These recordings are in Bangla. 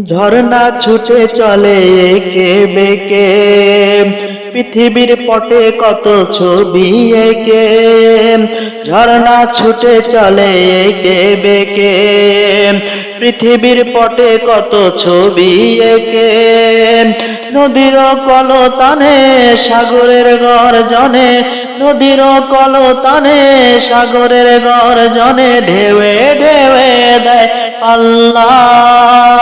ঝর্ণা ছুটে চলে একে বেকে। পৃথিবীর পটে কত ছবি একে। ঝর্ণা ছুটে চলে একে বেকে। পৃথিবীর পটে কত ছবি একে। নদীর কলতানে সাগরের গর্জনে, নদীর কলতানে সাগরের গর্জনে ঢেউে ঢেউে দেয় আল্লাহ।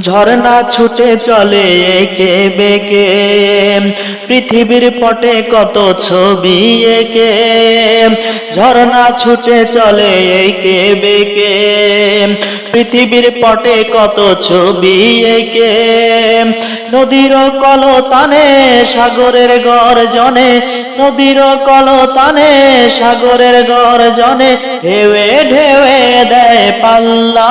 ঝর্ণা ছুটে চলে একে বেকে। পৃথিবীর পটে কত ছবি একে। ঝর্ণা ছুটে চলে একে বেকে। পৃথিবীর পটে কত ছবি একে। নদীর কলতানে সাগরের গর্জনে। নদীর কলতানে সাগরের গর্জনে ঢেউে ঢেউে দেয় পাল্লা।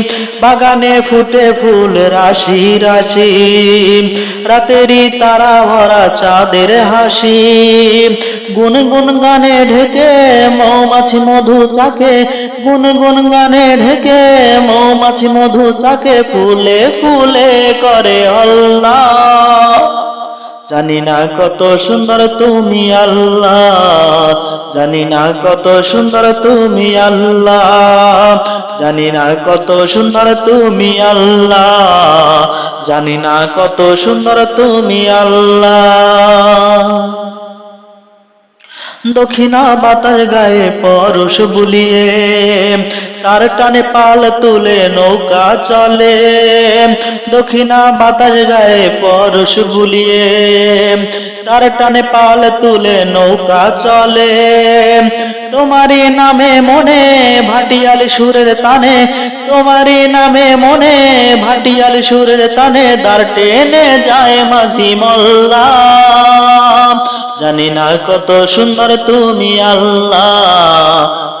বাগানে ফুটে ফুল, রাশি রাশি। রাতেরই তারা ভরা চাঁদের হাসি। গুন গুন গানে ঢেকে মৌমাছি মধু চাকে। গুন গুন গানে ঢেকে মৌমাছি মধু চাকে। ফুলে ফুলে করে আল্লাহ। জানি না কত সুন্দর তুমি আল্লাহ। জানি না কত সুন্দর তুমি আল্লাহ। জানি না কত সুন্দর তুমি আল্লাহ। জানি না কত সুন্দর তুমি আল্লাহ। দক্ষিণা বাতাস গায়ে পরশ বুলিয়ে তার টানে পাল তুলে নৌকা চলে। দক্ষিণা বাতাস গায়ে পরশ বুলিয়ে। তার টানে পাল তুলে নৌকা চলে। তোমারই নামে মনে ভাটিয়াল সুরের তানে। তোমারই নামে মনে ভাটিয়াল সুরের তানে। দাঁড় টেনে যায় মাঝি মল্লা। জানি না কত সুন্দর তুমি আল্লাহ।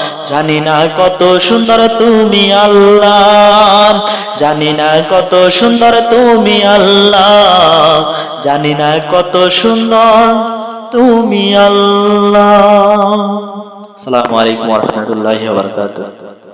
জানি না কত সুন্দর তুমি আল্লাহ জানি না কত সুন্দর তুমি আল্লাহ জানি না কত সুন্দর তুমি আল্লাহ। আসসালামু আলাইকুম ওয়া রাহমাতুল্লাহি ওয়া বারাকাতুহু।